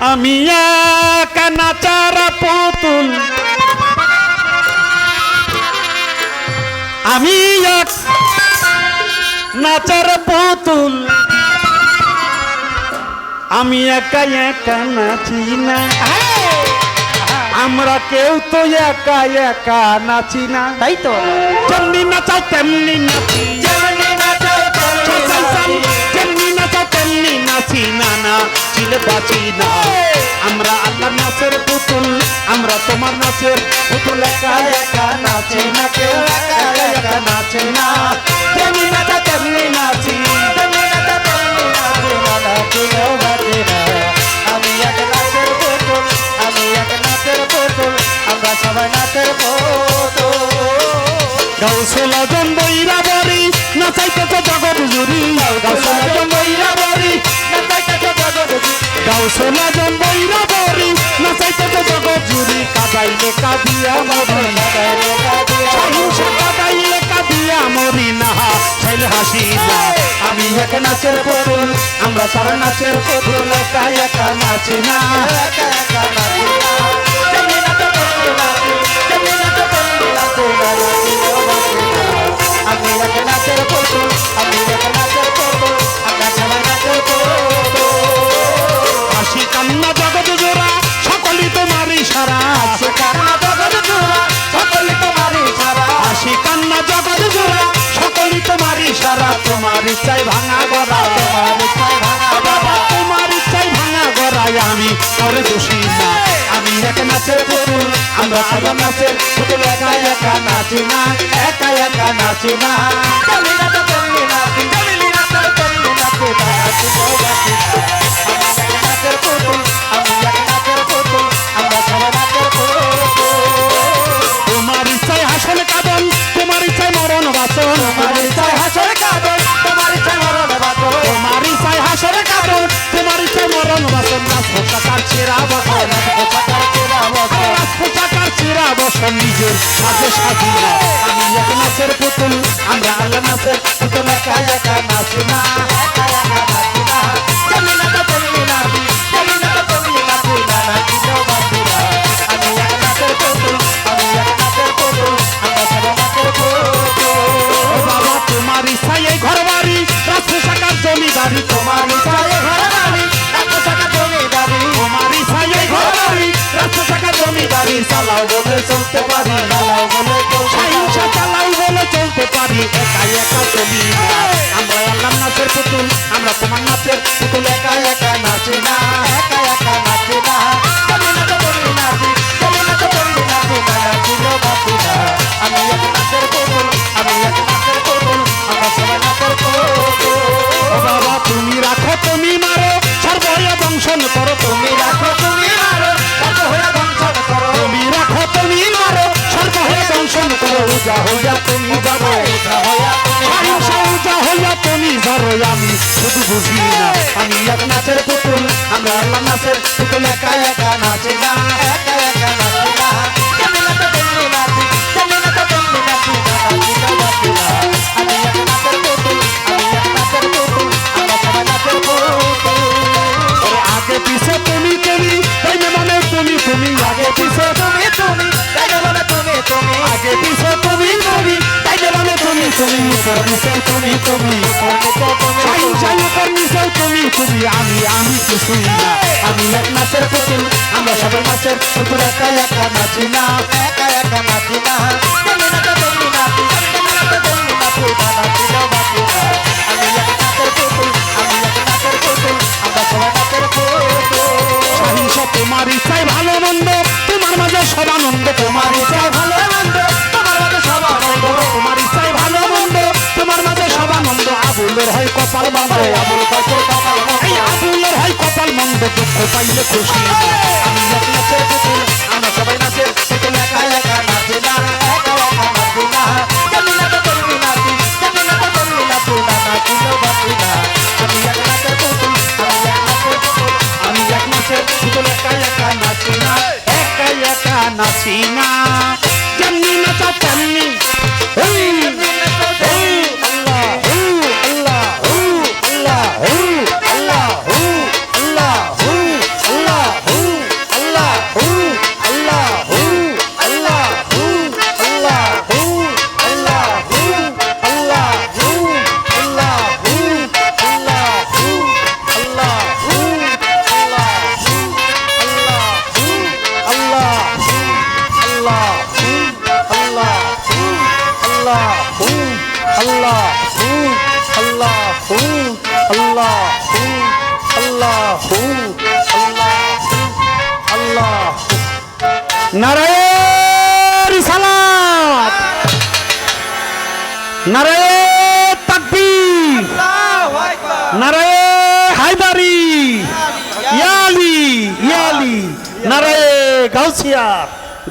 আমি এক নাচার পুতুল। আমি এক নাচার পুতুল। আমি একা একা নাচি না। আমরা কেউ তো একা একা নাচি না। তাই তো। যেমনি নাচাও তেমনি নাচি। যেমনি নাচাও তেমনি নাচি না না। চিলে বাঁচি না। আমরা আল্লাহ নাচের পুতুল আমরা তোমার নাচের পুতুল একা একা নাচি না কেউ একা একা নাচে না। যেমনি নাচা তেমনি নাচি তেমনি নাচা তেমনি নাচি না বাঁচি না। আমি এক নাচের পুতুল আমি এক নাচের পুতুল আমরা সবাই নাচের পুতুল। গাউসলা জম্বইরা বরি নাচাইতেছে জগৎ জুরি গাউসলা জম্বইরা বরি নাচাইতেছে জগৎ জুরি গাউসলা জম্বইরা বরি নাচাইতেছে জগৎ জুরি কাদাইলে কাদিয়া মরি। সহিংস কাদাইলে কাদিয়া মরি না। ছেলে হাসি না, আমি এক নাচের পুতুল আমরা সারা নাচের পুতুল একা একা নাচি না একা একা নাচি না। সারা তোমার ইচ্ছায় ভাঙা গড়া তোমার ইচ্ছায় ভাঙা বাবা তোমার ইচ্ছায় ভাঙা গড়াই। আমি করে দোষী না। আমি এক নাচের পুতুল আমরা সবার নাচের পুতুল। একা একা নাচি না একা একা নাচি না। তেমনি নাচি তেমনি নাচো তেমনি নাচি না নাচিলেও বাঁচি না। বসন নিজের সাজে সাজি না আমি এক নাচের পুতুল, আমরা আল্লাহ নাচের পুতুল, একা একা নাচি আমরা তোমার নাচের পুতুল একা একা নাচি না একা একা নাচি না। তেমনি নাচো তেমনি নাচি তেমনি নাচো তেমনি নাচি না নাচিলেও না। আমি এক নাচের পুতুল আমি এক নাচের পুতুল আমরা সবাই নাচের পুতুল। বাবা তুমি রাখো তুমি মারো সর্বয়া দংশন করো। তুমি তুমি রাখো তুমি মারো কত বঞ্চন করো। তুমি রাখো তুমি মারো সর্বয়া দংশন করো। উজা হইয়া তুমি যাব উঠা হইয়া তুমি উজা হইয়া যারো আমি শুধু বুঝি না। আমি এক নাচের পুতুল, আমরা নাচের পুতুল, একা একা নাচে না নিচে তুমি তুমি উপর নিচে তুমি তুমি আমি আমি কিছুই না আমি এক নাচের পুতুল আমরা সবাই নাচের পুতুল একা একা নাচি না একা একা নাচি না তোমার ইচ্ছায় ভালো মন্দ তোমার মাঝে সবানন্দ তোমার ইচ্ছায় ভালো হয় কপাল মন্দ। আবুল পাশের কপাল এই আবুলের হয় কপাল মন্দ দুঃখ পাইলে খুশি। আমি এক নাচের পুতুল আমরা সবাই নাচের পুতুল একা একা নাচি না একা একা নাচি না। তেমনি নাচো তেমনি নাচি তেমনি নাচো তেমনি নাচি না নাচিলেও বাঁচি না। আমি এক নাচের পুতুল আমি এক নাচের পুতুল আমি এক নাচের পুতুল একা একা নাচি না একা একা নাচি না। যেমনি নাচা তেমনি এই, এই, আল্লাহ, নারায়ণ নারায়ণ নারায়ণ হায়দারি। ইয়ালি ইয়ালি। নারায়ণ গাউসিয়া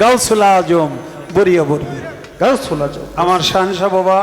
গাউসুল আজম বরিয়া বরিয়া গাউসুল আজম আমার শাহনশাহ বাবা